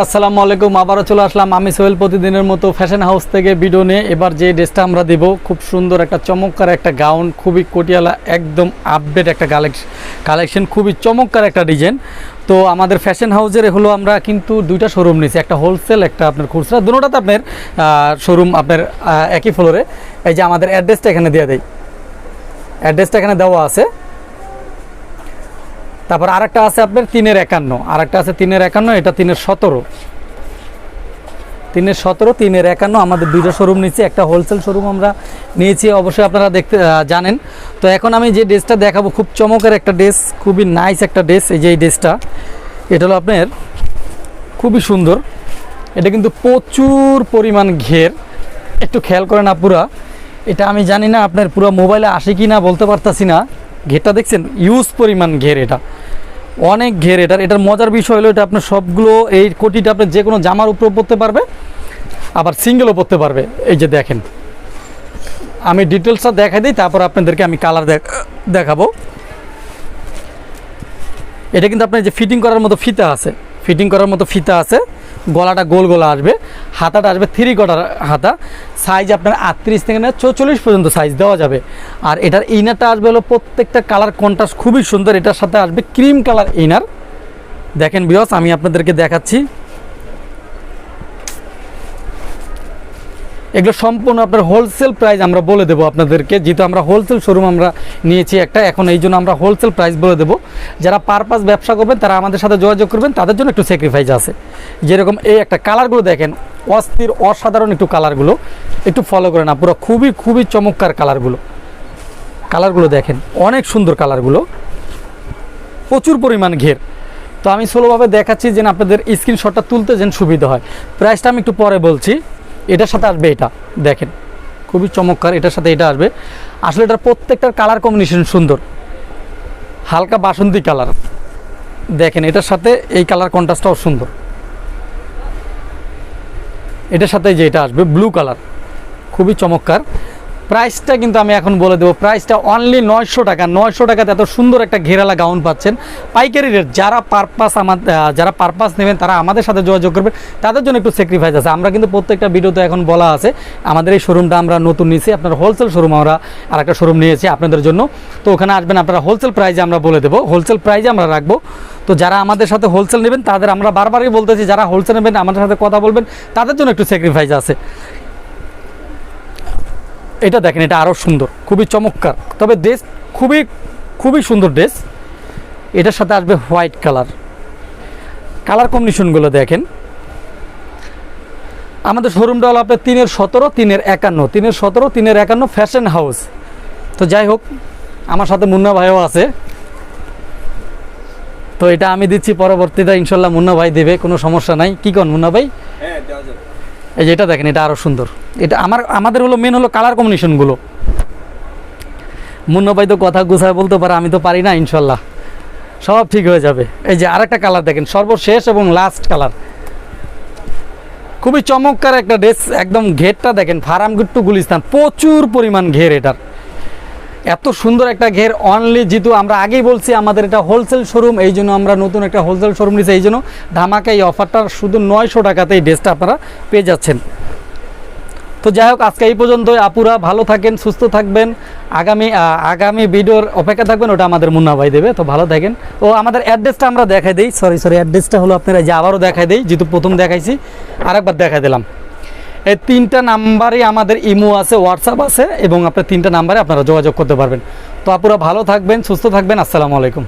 আসসালামু আলাইকুম। আবারও চলে আসলাম আমি সোহেল প্রতিদিনের মতো ফ্যাশন হাউস থেকে ভিডিও নিয়ে। এবার যে ড্রেসটা আমরা দেব, খুব সুন্দর একটা চমৎকার একটা গাউন খুবই কটিয়ালা, একদম আপডেট একটা কালেকশন কালেকশন খুবই চমৎকার একটা ডিজাইন তো আমাদের ফ্যাশন হাউসের হলো আমরা কিন্তু দুইটা শোরুম নিয়েছি। একটা হোলসেল একটা আপনার খুচরা। দুটোটাতে আপনার শোরুম আপনার একই ফ্লোরে এই যে আমাদের অ্যাড্রেসটা এখানে দিয়ে দেয় অ্যাড্রেসটা এখানে দেওয়া আছে। তারপর আরেকটা আছে আপনার তিনের একান্ন। আরেকটা আছে তিনের একান্ন, এটা তিনের সতেরো। তিনের সতেরো, তিনের একান্ন, আমাদের দুইটা শোরুম নিচ্ছি একটা হোলসেল শোরুম আমরা নিয়েছি, অবশ্যই আপনারা দেখতে জানেন। তো এখন আমি যে ড্রেসটা দেখাবো, খুব চমকের একটা ড্রেস, খুবই নাইস একটা ড্রেস, এই যে এই ড্রেসটা। এটা হলো আপনার, খুবই সুন্দর। এটা কিন্তু প্রচুর পরিমাণ ঘের। একটু খেয়াল করেন আপুরা, এটা আমি জানি না আপনার পুরো মোবাইলে আসে কি না বলতে পারতাছি না। ঘেরটা দেখছেন? ইউজ পরিমাণ ঘের এটা। অনেক ঘের এটার। এটার মজার বিষয় হলো এটা আপনার সবগুলো, এই কোটিটা আপনি যে কোনো জামার উপরে পরতে পারবে, আবার সিঙ্গেলও পরতে পারবে। এই যে দেখেন, আমি ডিটেলসটা দেখাই দিই, তারপর আপনাদেরকে আমি কালার দেখাবো। এটা কিন্তু আপনার যে ফিটিং করার মতো ফিতা আছে ফিটিং করার মতো ফিতা আছে। গলাটা গোল গোলা আসবে, হাতাটা আসবে থ্রি কটার হাতা। সাইজ আপনার আটত্রিশ থেকে না চৌচল্লিশ পর্যন্ত সাইজ দেওয়া যাবে। আর এটার ইনারটা আসবে হলো প্রত্যেকটা কালার কন্ট্রাস্ট খুবই সুন্দর। এটার সাথে আসবে ক্রিম কালার ইনার দেখেন বিয়স আমি আপনাদেরকে দেখাচ্ছি। এগুলো সম্পূর্ণ আপনার হোলসেল প্রাইস আমরা বলে দেবো আপনাদেরকে। যেহেতু আমরা হোলসেল শোরুম আমরা নিয়েছি একটা, এখন এই জন্য আমরা হোলসেল প্রাইস বলে দেবো। যারা পারপাস ব্যবসা করবেন, তারা আমাদের সাথে যোগাযোগ করবেন, তাদের জন্য একটু স্যাক্রিফাইস আছে। যেরকম এই একটা কালারগুলো দেখেন, অস্থির, অসাধারণ একটু কালারগুলো একটু ফলো করে না, পুরো খুবই খুবই চমৎকার কালারগুলো কালারগুলো দেখেন, অনেক সুন্দর কালারগুলো প্রচুর পরিমাণ ঘের। তো আমি স্লোভাবে দেখাচ্ছি যেন আপনাদের স্ক্রিনশটটা তুলতে যেন সুবিধা হয়। প্রাইসটা আমি একটু পরে বলছি। এটার সাথে আসবে এটা, দেখেন। খুবই চমৎকার এটার সাথে এটা আসবে। আসলে এটার প্রত্যেকটার কালার কম্বিনেশন সুন্দর। হালকা বাসন্তী কালার দেখেন, এটার সাথে এই কালার কন্ট্রাস্টটাও সুন্দর। এটার সাথে যে এটা আসবে ব্লু কালার খুবই চমৎকার। প্রাইসটা কিন্তু আমি এখন বলে দেবো। প্রাইসটা অনলি নয়শো টাকা। নয়শো টাকাতে এত সুন্দর একটা ঘেরালা গাউন পাচ্ছেন। পাইকারি রেট যারা পারপাস আমাদের যারা পারপাস নেবেন, তারা আমাদের সাথে যোগাযোগ করবেন। তাদের জন্য একটু স্যাক্রিফাইস আছে। আমরা কিন্তু প্রত্যেকটা ভিডিওতে এখন বলা আছে, আমাদের এই শোরুমটা আমরা নতুন নিয়েছি। আপনার হোলসেল শোরুম আমরা আর একটা শোরুম নিয়েছি আপনাদের জন্য। তো ওখানে আসবেন, আপনারা হোলসেল প্রাইজে আমরা বলে দেবো। হোলসেল প্রাইজে আমরা রাখব। তো যারা আমাদের সাথে হোলসেল নেবেন, তাদের আমরা বারবারই বলতেছি, যারা হোলসেল নেবেন, আমাদের সাথে কথা বলবেন, তাদের জন্য একটু স্যাক্রিফাইস আছে। এটা দেখেন, এটা আরও সুন্দর, খুবই চমৎকার। তবে ড্রেস খুবই খুবই সুন্দর ড্রেস এটার সাথে আসবে হোয়াইট কালার কালার কম্বিনেশনগুলো দেখেন। আমাদের শোরুমটা হলো আপনার তিনের সতেরো, তিনের একান্ন। তিনের সতেরো, তিনের একান্ন ফ্যাশন হাউস তো যাই হোক, আমার সাথে মুন্না ভাইও আছে। তো এটা আমি দিচ্ছি পরবর্তীতে, ইনশাল্লাহ মুন্না ভাই দেবে, কোনো সমস্যা নাই। কী কন মুন্না ভাই? হ্যাঁ এই যে এটা দেখেন, এটা আরও সুন্দর। এটা আমার, আমাদের হলো মেন হলো কালার কম্বিনেশনগুলো মুন্নবাই তো কথা গুছায় বলতে পারে, আমি তো পারি না, ইনশাল্লাহ। সব ঠিক হয়ে যাবে। এই যে আরেকটা কালার দেখেন, সর্বশেষ এবং লাস্ট কালার খুবই চমৎকার একটা ড্রেস একদম ঘেরটা দেখেন ফারামগুট্টু গুলিস্তান, প্রচুর পরিমাণ ঘের এটার। এত সুন্দর একটা ঘের অনলি যেহেতু আমরা আগেই বলছি আমাদের এটা হোলসেল শোরুম এই জন্য আমরা নতুন একটা হোলসেল শোরুম নিয়েছি, এই জন্য ধামাকা এই অফারটা শুধু নয়শো টাকাতে এই ড্রেসটা আপনারা পেয়ে যাচ্ছেন। তো যাই হোক, আজকে এই পর্যন্তই। আপুরা ভালো থাকেন, সুস্থ থাকবেন। আগামী আগামী ভিডিওর অপেক্ষা থাকবেন, ওটা আমাদের মুন্না ভাই দেবে, তো ভালো থাকেন। ও, আমাদের অ্যাড্রেসটা আমরা দেখাই দিই। সরি সরি অ্যাড্রেসটা হলো আপনারা যে আবারও দেখাই দিই যেহেতু প্রথম দেখাইছি, আরেকবার দেখাই দিলাম। এই তিনটা নাম্বারই আমাদের ইমো আছে হোয়াটসঅ্যাপ আছে এবং আপনার তিনটা নাম্বারে আপনারা যোগাযোগ করতে পারবেন। তো আপুরা ভালো থাকবেন, সুস্থ থাকবেন, আসসালামু আলাইকুম।